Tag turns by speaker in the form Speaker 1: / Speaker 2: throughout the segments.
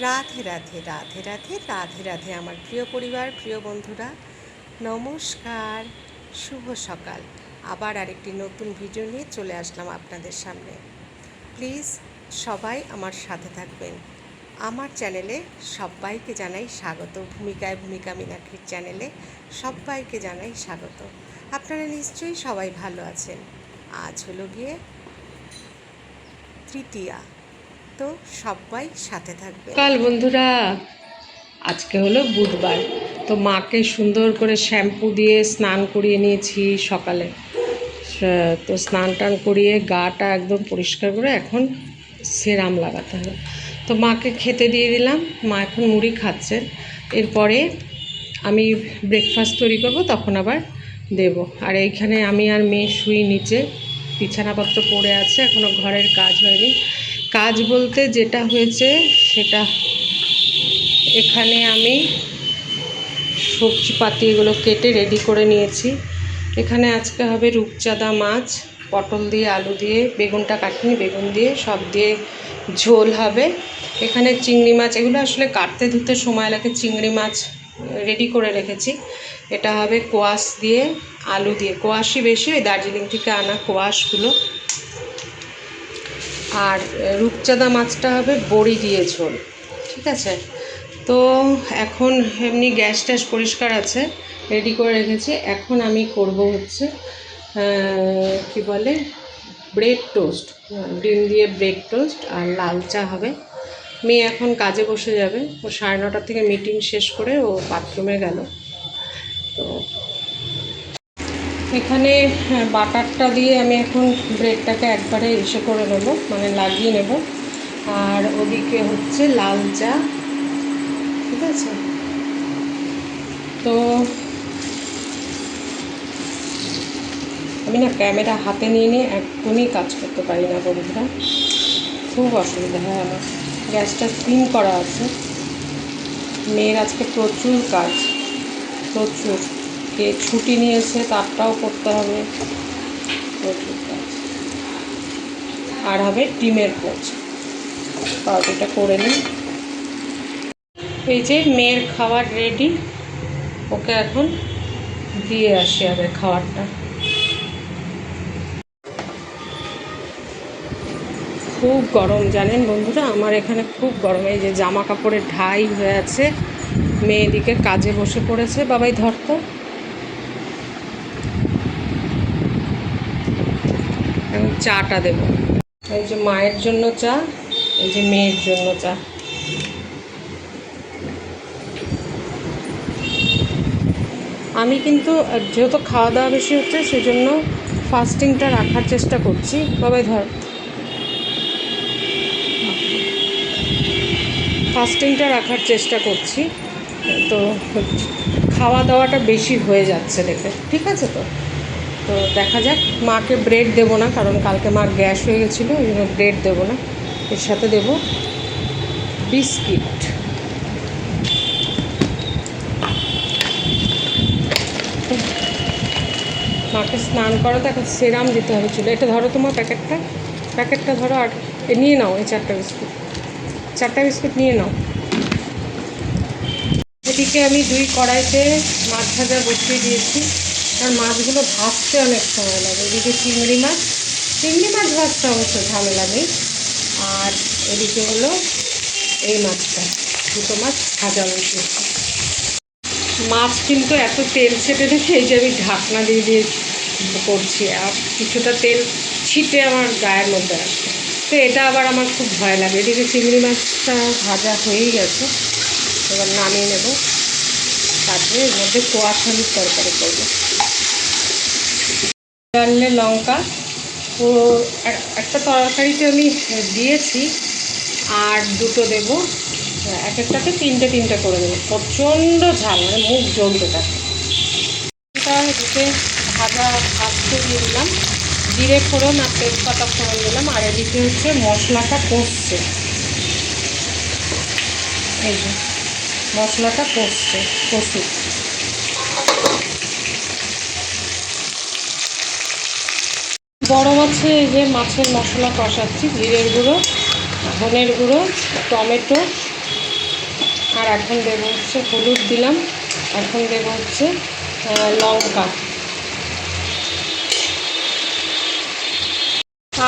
Speaker 1: রাধে রাধে রাধে রাধে রাধে রাধে আমার প্রিয় পরিবার, প্রিয় বন্ধুরা। নমস্কার, শুভ সকাল। আবার আরেকটি নতুন ভিডিও নিয়ে চলে আসলাম আপনাদের সামনে। প্লিজ সবাই আমার সাথে থাকবেন। আমার চ্যানেলে সবাইকে জানাই স্বাগত। ভূমিকায় ভূমিকা মীনাক্ষীর চ্যানেলে সবাইকে জানাই স্বাগত। আপনারা নিশ্চয়ই সবাই ভালো আছেন। আজ হলো গিয়ে তৃতীয়া। তো সবাই সাথে থাকবে।
Speaker 2: কাল বন্ধুরা, আজকে হলো বুধবার। তো মাকে সুন্দর করে শ্যাম্পু দিয়ে স্নান করিয়ে নিয়েছি সকালে। তো স্নান টান করিয়ে গাটা একদম পরিষ্কার করে এখন সেরাম লাগাতে হবে। তো মাকে খেতে দিয়ে দিলাম, মা এখন মুড়ি খাচ্ছেন এরপরে আমি ব্রেকফাস্ট তৈরি করব, তখন আবার দেব। আর এইখানে আমি আর মেয়ে শুই নিচে, বিছানাপত্র পড়ে আছে এখনও ঘরের কাজ হয়নি। কাজ বলতে যেটা হয়েছে সেটা এখানে আমি সবজিপাতি এগুলো কেটে রেডি করে নিয়েছি। এখানে আজকে হবে রূপচাঁদা মাছ, পটল দিয়ে, আলু দিয়ে, বেগুনটা কাটিনি, বেগুন দিয়ে, সব দিয়ে ঝোল হবে। এখানে চিংড়ি মাছ, এগুলো আসলে কাটতে ধুতে সময় লাগে, চিংড়ি মাছ রেডি করে রেখেছি। এটা হবে কোয়াশ দিয়ে, আলু দিয়ে। কোয়াশই বেশি, ওই দার্জিলিং থেকে আনা কোয়াশগুলো। আর রূপচাঁদা মাছটা হবে বড়ি দিয়ে ঝোল, ঠিক আছে? তো এখন এমনি গ্যাস ট্যাস পরিষ্কার আছে রেডি করে রেখেছি। এখন আমি করব হচ্ছে কি বলে ব্রেড টোস্ট ডিম দিয়ে ব্রেড টোস্ট আর লাল চা হবে। মেয়ে এখন কাজে বসে যাবে। ও সাড়ে নটার থেকে মিটিং শেষ করে ও বাথরুমে গেল। তো এখানে হ্যাঁ, বাটারটা দিয়ে আমি এখন ব্রেডটাকে একবারে ইসে করে নেব মানে লাগিয়ে নেব। আর ওদিকে হচ্ছে লাল চা ঠিক আছে? তো আমি না ক্যামেরা হাতে নিয়ে নিয়ে একদমই কাজ করতে পারি না বন্ধুরা। খুব অসুবিধা হয় আমার। গ্যাসটা স্পিন করা আছে। মেয়ের আজকে প্রচুর কাজ প্রচুর। কে ছুটি নিয়েছে তারটাও করতে হবে। আর হবে ডিমের পোচ। পাউরুটিটা করে নিই। এই যে মেয়ের খাবার রেডি ওকে এখন দিয়ে আসি আগে খাবারটা। খুব গরম, জানেন বন্ধুরা? আমার এখানে খুব গরম। এই যে জামা কাপড়ের ঢাই হয়ে আছে। মেয়েদিকে কাজে বসে পড়েছে। বাবাই ধরতো চাটা দেবো। এই যে মায়ের জন্য চা, এই যে মেয়ের জন্য চা। আমি কিন্তু, যেহেতু খাওয়া দাওয়া বেশি হচ্ছে, সেজন্য ফাস্টিংটা রাখার চেষ্টা করছি। বাবাই ধর। ফাস্টিংটা রাখার চেষ্টা করছি। তো খাওয়া দাওয়াটা বেশি হয়ে যাচ্ছে দেখে। ঠিক আছে তো? তো দেখা যাক, মাকে ব্রেড দেবো না, কারণ কালকে মার গ্যাস হয়ে গেছিল, ওই জন্য ব্রেড দেবো না। এর সাথে দেবো বিস্কিট। মাকে স্নান করাতে এখন সেরাম দিতে হবে ছিল এটা ধরো তোমার প্যাকেটটা। প্যাকেটটা ধরো আর নিয়ে নাও, এই চারটা বিস্কুট। চারটা বিস্কুট নিয়ে নাও। এদিকে আমি দুই কড়াইতে মাছ ভাজা বসিয়ে দিয়েছি। আর মাছগুলো ভাজতে অনেক সময় লাগে। এদিকে চিংড়ি মাছ চিংড়ি মাছ ভাজতে অবশ্য ঝামেলা নেই আর এদিকে হলো এই মাছটা, দুটো মাছ ভাজা বসিয়েছি মাছ কিন্তু এত তেল ছেটে দেখে এই যে আমি ঢাকনা দিয়ে দিয়ে করছি, আর কিছুটা তেল ছিটে আমার গায়ের মধ্যে আসে তো এটা আবার আমার খুব ভয় লাগে। এদিকে চিংড়ি মাছটা ভাজা হয়েই গেছে। এবার নামিয়ে নেব। তারপরে এর মধ্যে কোয়াশ আলুর তরকারি করব। জানলে লঙ্কা। তো একটা তরকারিতে আমি দিয়েছি, আর দুটো দেবো। এক একটাতে তিনটে তিনটে করে দেবো। প্রচণ্ড ঝাল মানে মুখ জ্বলতে থাকে এদিকে ভাজা ভাজতে দিয়ে দিলাম। জিরে ফোড়ন আর তেজপাতা ফোড়ন দিলাম। আর এদিকে হচ্ছে মশলাটা কষছে। এই যে, মশলাটা কষছে, কষুক। বড় মাছে এই যে মাছের মশলা কষাচ্ছি, জিরের গুঁড়ো, ধনের গুঁড়ো, টমেটো, আর এখন দেবো হচ্ছে হলুদ দিলাম, এখন দেবো হচ্ছে লঙ্কা।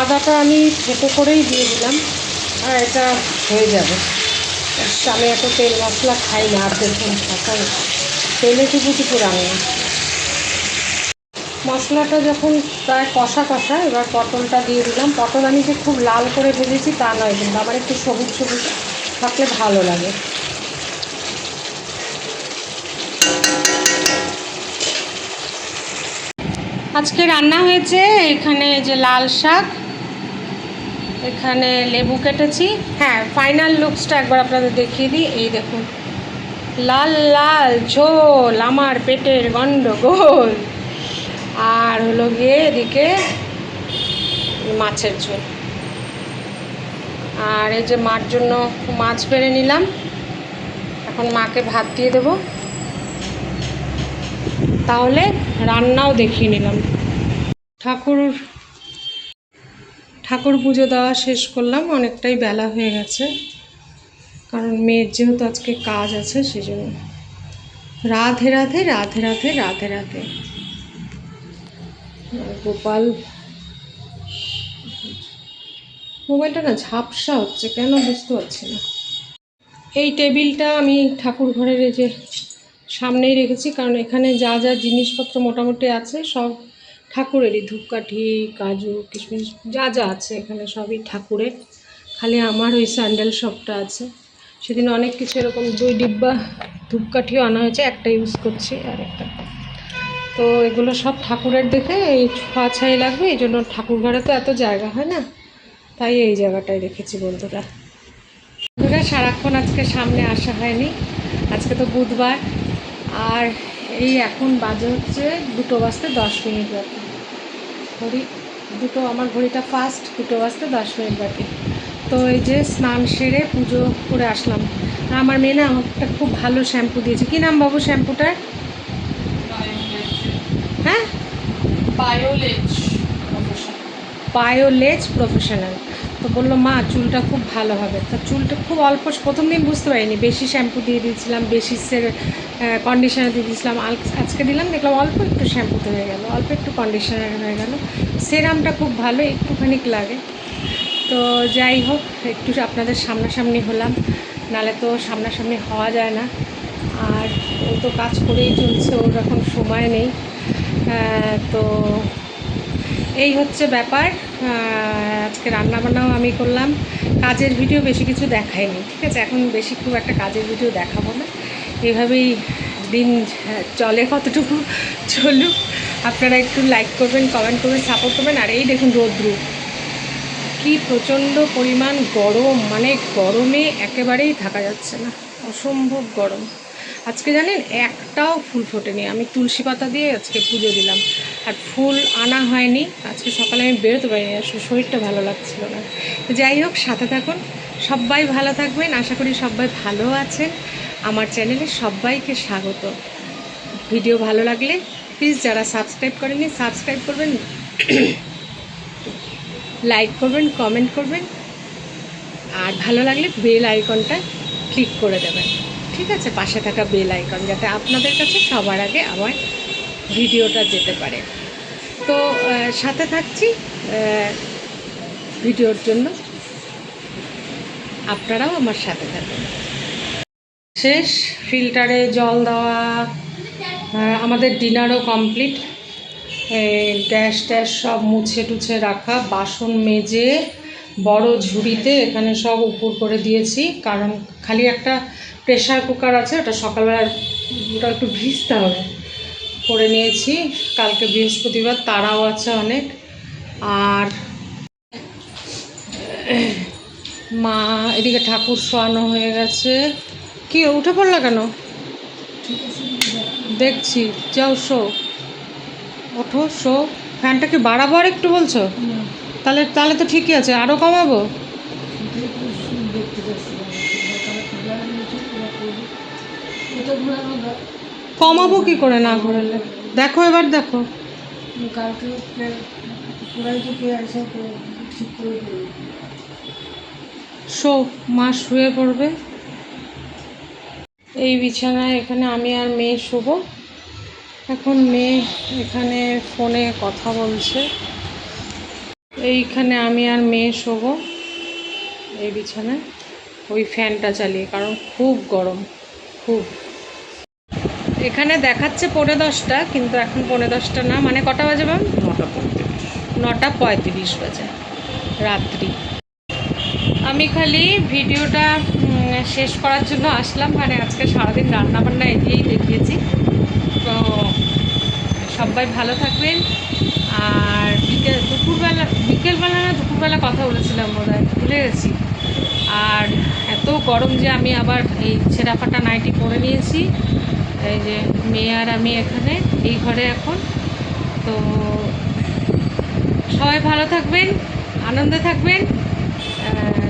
Speaker 2: আদাটা আমি থেতো করেই দিয়ে দিলাম, আর এটা হয়ে যাবে। আমি এত তেল মশলা খাই না, আর দেখুন, এখন তেলে টুকু টুকু রান্না মশলাটা যখন প্রায় কষা কষা, এবার পটলটা দিয়ে দিলাম। পটল আমি যে খুব লাল করে ভেজেছি তা নয়, কিন্তু আমার একটু সবুজ সবুজ থাকলে ভালো লাগে। আজকে রান্না হয়েছে এখানে যে লাল শাক, এখানে লেবু কেটেছি। হ্যাঁ ফাইনাল লুকসটা একবার আপনাদের দেখিয়ে দিই। এই দেখুন, লাল লাল ঝোল, আমার পেটের গন্ডগোল। আর হলো গিয়ে এদিকে মাছের ঝোল। আর এই যে মার জন্য মাছ বেড়ে নিলাম। এখন মাকে ভাত দিয়ে দেবো। তাহলে রান্নাও দেখিয়ে নিলাম। ঠাকুর ঠাকুর পুজো দেওয়া শেষ করলাম। অনেকটাই বেলা হয়ে গেছে। কারণ মেয়ের যেহেতু আজকে কাজ আছে, সেজন্য। রাধে রাধে রাধে রাধে রাধে রাধে। গোপাল। মোবাইলটা না ঝাপসা হচ্ছে, কেন বুঝতে পারছি না। এই টেবিলটা আমি ঠাকুর ঘরের যে সামনেই রেখেছি, কারণ এখানে যা যা জিনিসপত্র মোটামুটি আছে সব ঠাকুরেরই। ধূপকাঠি, কাজু, কিশমিশ, যা যা আছে এখানে সবই ঠাকুরের। খালি আমার ওই স্যান্ডেল শপটা আছে। সেদিন অনেক কিছু এরকম দুই ডিব্বা ধূপকাঠিও আনা হয়েছে, একটা ইউজ করছি আর একটা। তো এগুলো সব ঠাকুরের দেখে এই ছোঁয়া ছাই লাগবে, এই জন্য ঠাকুর ঘরে তো এত জায়গা হয় না। তাই এই জায়গাটায় রেখেছি বন্ধুরা। বন্ধুরা, সারাক্ষণ আজকে সামনে আসা হয়নি। আজকে তো বুধবার। আর এই এখন বাজে হচ্ছে দুটো বাজতে দশ মিনিট বাকি। ঘড়ি, দুটো আমার ঘড়িটা ফার্স্ট দুটো বাজতে দশ মিনিট বাকি। তো এই যে স্নান সেরে পুজো করে আসলাম। আমার মেয়ে না আমাকে খুব ভালো শ্যাম্পু দিয়েছে। কী নাম বাবু শ্যাম্পুটার হ্যাঁ
Speaker 3: বায়োলেজ
Speaker 2: বায়োলেজ প্রফেশনাল তো বলল, মা, চুলটা খুব ভালো হবে। তা চুলটা খুব অল্প প্রথম দিন বুঝতে পারিনি। বেশি শ্যাম্পু দিয়ে দিয়েছিলাম, বেশি কন্ডিশনার দিয়ে দিয়েছিলাম। আজকে দিলাম, দেখলাম অল্প একটু শ্যাম্পুতে হয়ে গেল, অল্প একটু কন্ডিশনার হয়ে গেল। সেরামটা খুব ভালো একটুখানি লাগে। তো যাই হোক, একটু আপনাদের সামনাসামনি হলাম, নালে তো সামনাসামনি হওয়া যায় না। আর ও তো কাজ করেই চলছে, ওর এখন সময় নেই। তো এই হচ্ছে ব্যাপার। আজকে রান্নাবান্নাও আমি করলাম। কাজের ভিডিও বেশি কিছু দেখাইনি ঠিক আছে? এখন বেশি খুব একটা কাজের ভিডিও দেখাবো না। এইভাবেই দিন আহ, চলে কতটুকু চলুক। আপনারা একটু লাইক করবেন কমেন্ট করবেন সাপোর্ট করবেন। আর এই দেখুন রোদ্রু। কি প্রচণ্ড পরিমাণ গরম। মানে গরমে একেবারেই থাকা যাচ্ছে না। অসম্ভব গরম। আজকে জানেন একটাও ফুল ফোটেনি। আমি তুলসী পাতা দিয়ে আজকে পুজো দিলাম। আর ফুল আনা হয়নি। আজকে সকালে আমি বেরোতে পারিনি। আসলে শরীরটা ভালো লাগছিল না। যাই হোক, সাথে থাকুন। সবাই ভালো থাকবেন। আশা করি সবাই ভালো আছেন। আমার চ্যানেলে সবাইকে স্বাগত। ভিডিও ভালো লাগলে প্লিজ যারা সাবস্ক্রাইব করেনি সাবস্ক্রাইব করবেন। লাইক করবেন, কমেন্ট করবেন। আর ভালো লাগলে বেল আইকনটা ক্লিক করে দেবেন। ঠিক আছে, পাশে থাকা বেল আইকন যাতে আপনাদের কাছে সবার আগে আমার ভিডিওটা যেতে পারে। তো সাথে থাকছি ভিডিওর জন্য। আপনারাও আমার সাথে থাকুন। শেষ ফিল্টারে জল দেওয়া আমাদের ডিনারও কমপ্লিট গ্যাস ট্যাস সব মুছে টুছে রাখা, বাসন মেজে বড় ঝুড়িতে এখানে সব উপর করে দিয়েছি, কারণ খালি একটা প্রেশার কুকার আছে, ওটা সকালবেলা ওটা একটু ভিজতে হবে। করে নিয়েছি, কালকে বৃহস্পতিবার, তারাও আছে অনেক। আর মা, এদিকে ঠাকুর শোয়ানো হয়ে গেছে। কি, উঠে পড়লা কেন? দেখছি, যাও শো। ওঠো, শো। ফ্যানটা কি বাড়াবো আর একটু বলছো? তাহলে তাহলে তো ঠিকই আছে আরও কমাবো? কমাবো কি করে না ঘোরালে দেখো এবার দেখো। শো, মা শুয়ে পড়বে। এই বিছানায় এখানে আমি আর মেয়ে শুভ এখন মেয়ে এখানে ফোনে কথা বলছে। এইখানে আমি আর মেয়ে শোব। এই বিছানায়। ওই ফ্যানটা চালিয়ে কারণ খুব গরম খুব। এখানে দেখাচ্ছে পৌনে দশটা কিন্তু এখন পৌনে দশটা না। মানে কটা বাজে ম্যাম
Speaker 4: নটা পঁয়ত্রিশ
Speaker 2: নটা পঁয়ত্রিশ বাজে রাত্রি। আমি খালি ভিডিওটা শেষ করার জন্য আসলাম। মানে আজকে সারাদিন রান্নাবান্না এগিয়েই দেখিয়েছি। তো সবাই ভালো থাকবেন। আর বিকেল, দুপুরবেলা, বিকেলবেলা না, দুপুরবেলা কথা বলেছিলাম বোধ হয় ভুলে গেছি। আর এত গরম যে আমি আবার এই ছেঁড়া ফাটা নাইটি পরে নিয়েছি। এই যে মেয়ে আর আমি এখানে, এই ঘরে এখন। তো সবাই ভালো থাকবেন, আনন্দে থাকবেন।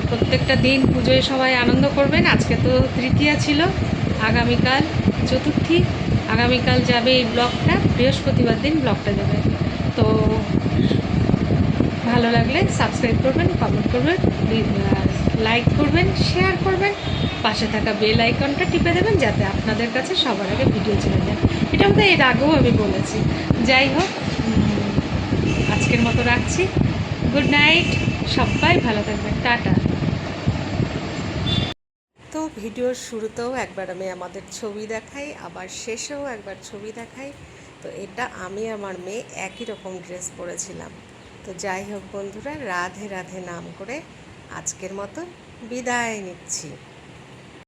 Speaker 2: প্রত্যেকটা দিন পুজোয় সবাই আনন্দ করবেন। আজকে তো তৃতীয়া ছিল, আগামীকাল চতুর্থী। আগামীকাল যাবে এই ব্লগটা, বৃহস্পতিবার দিন ব্লগটা যাবে। তো ভালো লাগলে সাবস্ক্রাইব করবেন কমেন্ট করবেন লাইক করবেন শেয়ার করবেন, পাশে থাকা বেল আইকনটা টিপে দেবেন যাতে আপনাদের কাছে সবার আগে ভিডিও চলে যায়। এটা বোধহয় এর আগেও আমি বলেছি। যাই হোক আজকের মতো রাখছি। গুড নাইট সবাই ভালো থাকবেন। টাটা।
Speaker 1: তো ভিডিওর শুরুতেও একবার আমি আমাদের ছবি দেখাই, আবার শেষেও একবার ছবি দেখাই। তো এটা আমি আমার মেয়ে একই রকম ড্রেস পরেছিলাম। তো যাই হোক বন্ধুরা, রাধে রাধে নাম করে আজকের মতো বিদায় নিচ্ছি।